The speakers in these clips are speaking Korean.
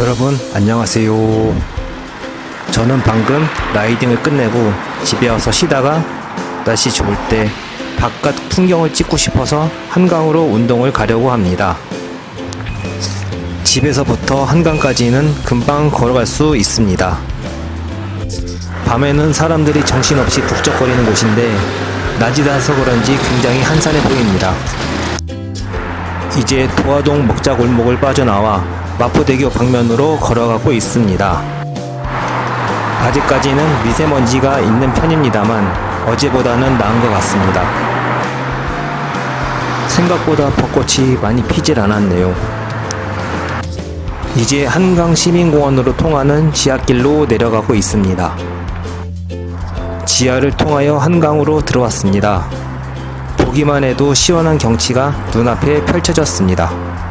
여러분 안녕하세요. 저는 방금 라이딩을 끝내고 집에 와서 쉬다가 날씨 좋을 때 바깥 풍경을 찍고 싶어서 한강으로 운동을 가려고 합니다. 집에서부터 한강까지는 금방 걸어갈 수 있습니다. 밤에는 사람들이 정신없이 북적거리는 곳인데 낮이라서 그런지 굉장히 한산해 보입니다. 이제 도화동 먹자 골목을 빠져나와 마포대교 방면으로 걸어가고 있습니다. 아직까지는 미세먼지가 있는 편입니다만 어제보다는 나은 것 같습니다. 생각보다 벚꽃이 많이 피질 않았네요. 이제 한강 시민공원으로 통하는 지하길로 내려가고 있습니다. 지하를 통하여 한강으로 들어왔습니다. 보기만 해도 시원한 경치가 눈앞에 펼쳐졌습니다.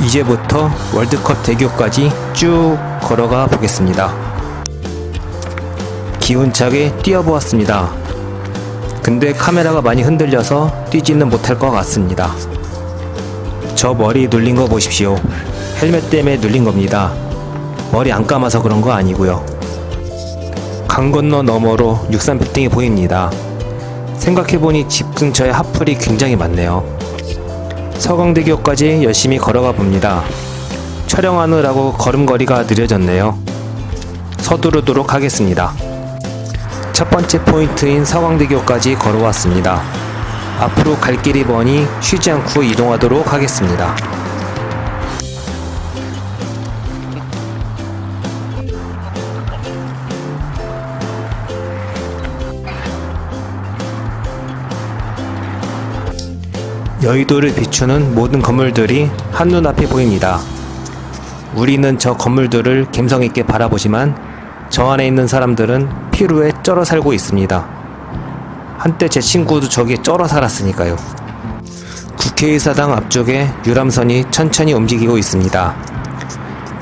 이제부터 월드컵 대교까지 쭉 걸어가 보겠습니다. 기운차게 뛰어보았습니다. 근데 카메라가 많이 흔들려서 뛰지는 못할 것 같습니다. 저 머리 눌린 거 보십시오. 헬멧 때문에 눌린 겁니다. 머리 안 감아서 그런 거 아니고요. 강 건너 너머로 63 빌딩이 보입니다. 생각해보니 집 근처에 핫플이 굉장히 많네요. 서강대교까지 열심히 걸어가 봅니다. 촬영하느라고 걸음걸이가 느려졌네요. 서두르도록 하겠습니다. 첫 번째 포인트인 서강대교까지 걸어왔습니다. 앞으로 갈 길이 머니 쉬지 않고 이동하도록 하겠습니다. 여의도를 비추는 모든 건물들이 한눈 앞에 보입니다. 우리는 저 건물들을 감성 있게 바라보지만 저 안에 있는 사람들은 피로에 쩔어 살고 있습니다. 한때 제 친구도 저기에 쩔어 살았으니까요. 국회의사당 앞쪽에 유람선이 천천히 움직이고 있습니다.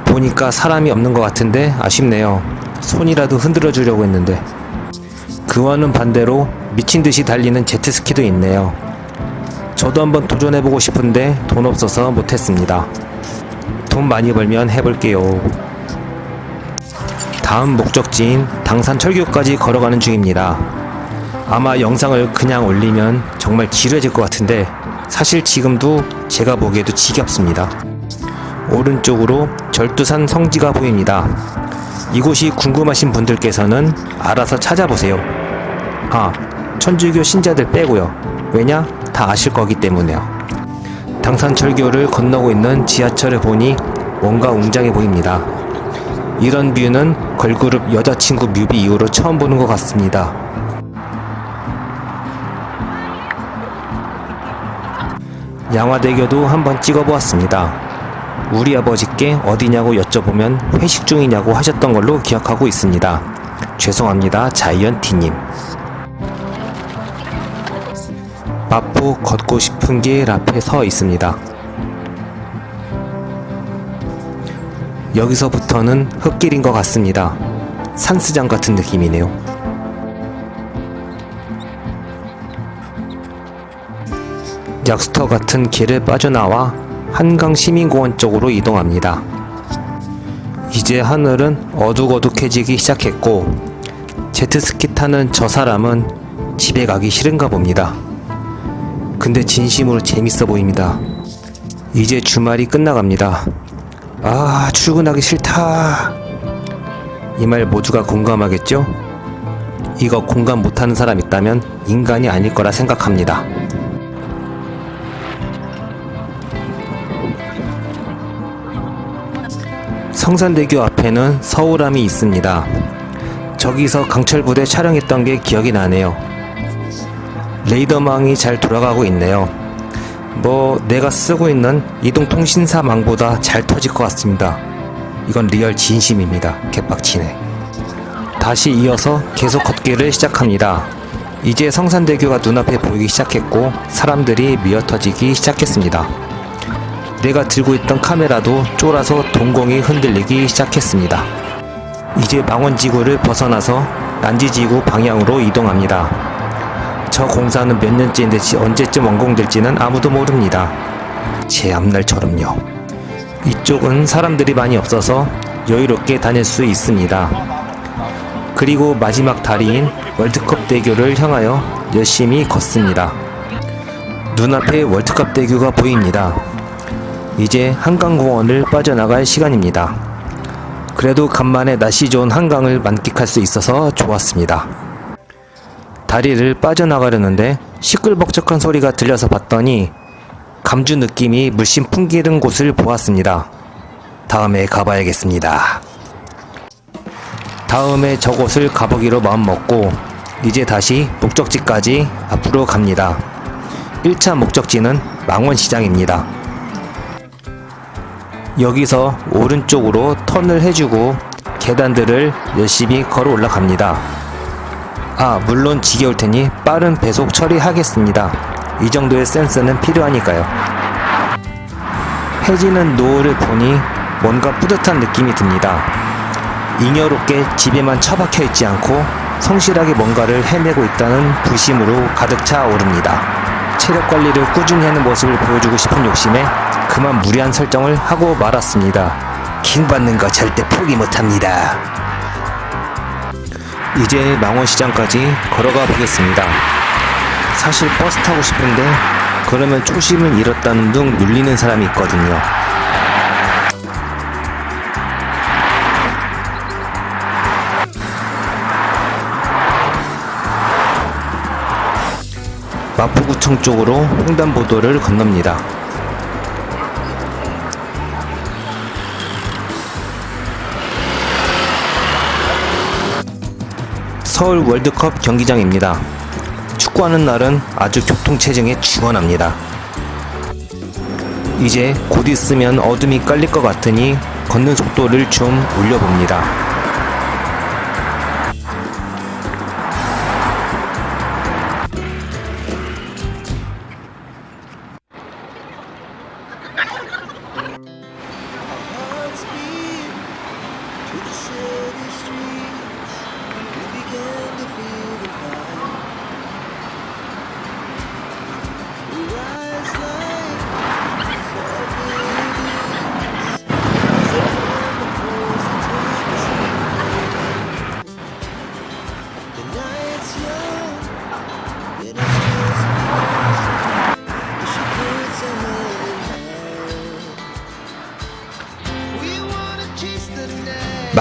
보니까 사람이 없는 것 같은데 아쉽네요. 손이라도 흔들어 주려고 했는데. 그와는 반대로 미친 듯이 달리는 제트스키도 있네요. 저도 한번 도전해보고 싶은데 돈 없어서 못했습니다. 돈 많이 벌면 해볼게요. 다음 목적지인 당산 철교까지 걸어가는 중입니다. 아마 영상을 그냥 올리면 정말 지루해질 것 같은데 사실 지금도 제가 보기에도 지겹습니다. 오른쪽으로 절두산 성지가 보입니다. 이곳이 궁금하신 분들께서는 알아서 찾아보세요. 아, 천주교 신자들 빼고요. 왜냐? 다 아실 거기 때문에요. 당산철교를 건너고 있는 지하철을 보니 뭔가 웅장해 보입니다. 이런 뷰는 걸그룹 여자친구 뮤비 이후로 처음 보는 것 같습니다. 양화대교도 한번 찍어보았습니다. 우리 아버지께 어디냐고 여쭤보면 회식 중이냐고 하셨던 걸로 기억하고 있습니다. 죄송합니다, 자이언티님. 마포 걷고 싶은 길 앞에 서 있습니다. 여기서부터는 흙길인 것 같습니다. 산스장 같은 느낌이네요. 약수터 같은 길을 빠져나와 한강 시민공원 쪽으로 이동합니다. 이제 하늘은 어둑어둑해지기 시작했고 제트스키 타는 저 사람은 집에 가기 싫은가 봅니다. 근데 진심으로 재밌어 보입니다. 이제 주말이 끝나갑니다. 아, 출근하기 싫다. 이 말 모두가 공감하겠죠? 이거 공감 못하는 사람 있다면 인간이 아닐 거라 생각합니다. 성산대교 앞에는 서울함이 있습니다. 저기서 강철 부대 촬영했던 게 기억이 나네요. 레이더망이 잘 돌아가고 있네요. 뭐 내가 쓰고 있는 이동통신사 망보다 잘 터질 것 같습니다. 이건 리얼 진심입니다. 개빡치네. 다시 이어서 계속 걷기를 시작합니다. 이제 성산대교가 눈앞에 보이기 시작했고 사람들이 미어터지기 시작했습니다. 내가 들고 있던 카메라도 쫄아서 동공이 흔들리기 시작했습니다. 이제 망원지구를 벗어나서 난지지구 방향으로 이동합니다. 저 공사는 몇 년째인데 언제쯤 완공될지는 아무도 모릅니다. 제 앞날처럼요. 이쪽은 사람들이 많이 없어서 여유롭게 다닐 수 있습니다. 그리고 마지막 다리인 월드컵 대교를 향하여 열심히 걷습니다. 눈앞에 월드컵 대교가 보입니다. 이제 한강공원을 빠져나갈 시간입니다. 그래도 간만에 날씨 좋은 한강을 만끽할 수 있어서 좋았습니다. 다리를 빠져나가려는데 시끌벅적한 소리가 들려서 봤더니 감주 느낌이 물씬 풍기는 곳을 보았습니다. 다음에 가봐야겠습니다. 다음에 저곳을 가보기로 마음먹고 이제 다시 목적지까지 앞으로 갑니다. 1차 목적지는 망원시장입니다. 여기서 오른쪽으로 턴을 해주고 계단들을 열심히 걸어 올라갑니다. 아, 물론 지겨울 테니 빠른 배속 처리하겠습니다. 이 정도의 센스는 필요하니까요. 해지는 노을을 보니 뭔가 뿌듯한 느낌이 듭니다. 잉여롭게 집에만 처박혀 있지 않고 성실하게 뭔가를 해내고 있다는 부심으로 가득 차 오릅니다. 체력 관리를 꾸준히 하는 모습을 보여주고 싶은 욕심에 그만 무리한 설정을 하고 말았습니다. 킹 받는 거 절대 포기 못합니다. 이제 망원시장까지 걸어가 보겠습니다. 사실 버스 타고 싶은데 그러면 초심을 잃었다는 둥 눌리는 사람이 있거든요. 마포구청 쪽으로 횡단보도를 건넙니다. 서울 월드컵 경기장입니다. 축구하는 날은 아주 교통체증에 죽어납니다. 이제 곧 있으면 어둠이 깔릴 것 같으니 걷는 속도를 좀 올려봅니다.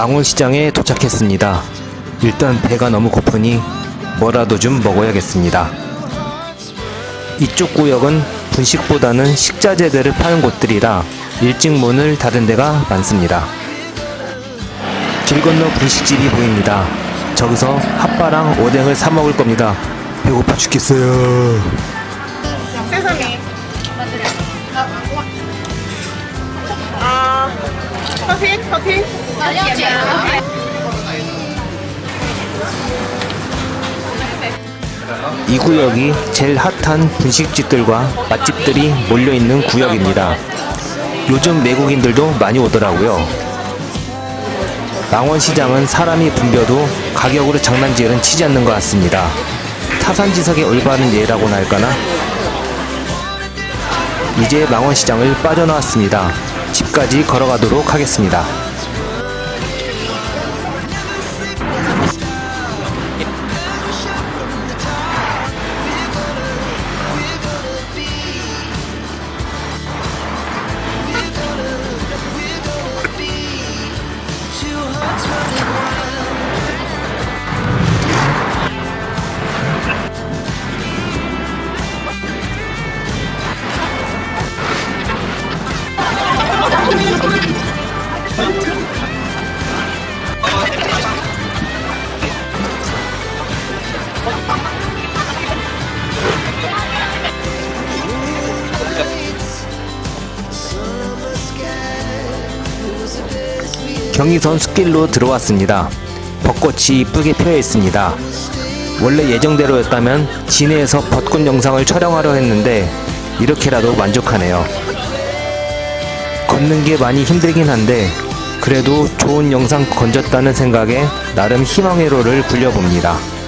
망원시장에 도착했습니다. 일단 배가 너무 고프니 뭐라도 좀 먹어야겠습니다. 이쪽 구역은 분식보다는 식자재들을 파는 곳들이라 일찍 문을 닫은 데가 많습니다. 길 건너 분식집이 보입니다. 저기서 핫바랑 오뎅을 사 먹을 겁니다. 배고파 죽겠어요. 이 구역이 제일 핫한 분식집들과 맛집들이 몰려있는 구역입니다. 요즘 외국인들도 많이 오더라고요. 망원시장은 사람이 붐벼도 가격으로 장난질은 치지 않는 것 같습니다. 타산지석의 올바른 예라고나 할까나? 이제 망원시장을 빠져나왔습니다. 집까지 걸어가도록 하겠습니다. 경의선 숲길로 들어왔습니다. 벚꽃이 이쁘게 피어 있습니다. 원래 예정대로였다면 진해에서 벚꽃 영상을 촬영하려 했는데 이렇게라도 만족하네요. 걷는 게 많이 힘들긴 한데 그래도 좋은 영상 건졌다는 생각에 나름 희망의 로를 굴려봅니다.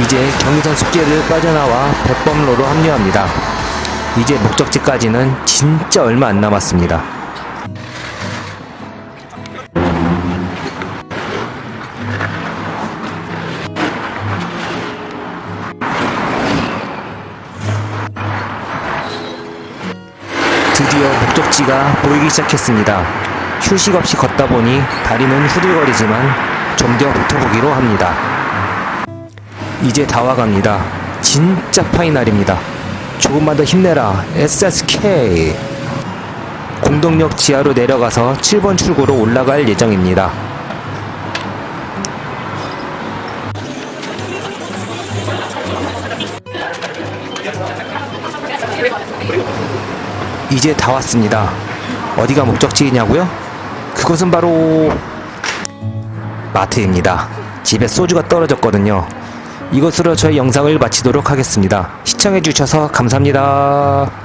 이제 경의선 숲길을 빠져나와 백범로로 합류합니다. 이제 목적지까지는 진짜 얼마 안 남았습니다. 드디어 목적지가 보이기 시작했습니다. 휴식 없이 걷다 보니 다리는 후들거리지만 좀 더 붙어보기로 합니다. 이제 다 와갑니다. 진짜 파이널입니다. 조금만 더 힘내라. SSK. 공동역 지하로 내려가서 7번 출구로 올라갈 예정입니다. 이제 다 왔습니다. 어디가 목적지냐고요? 그것은 바로 마트입니다. 집에 소주가 떨어졌거든요. 이것으로 저희 영상을 마치도록 하겠습니다. 시청해주셔서 감사합니다.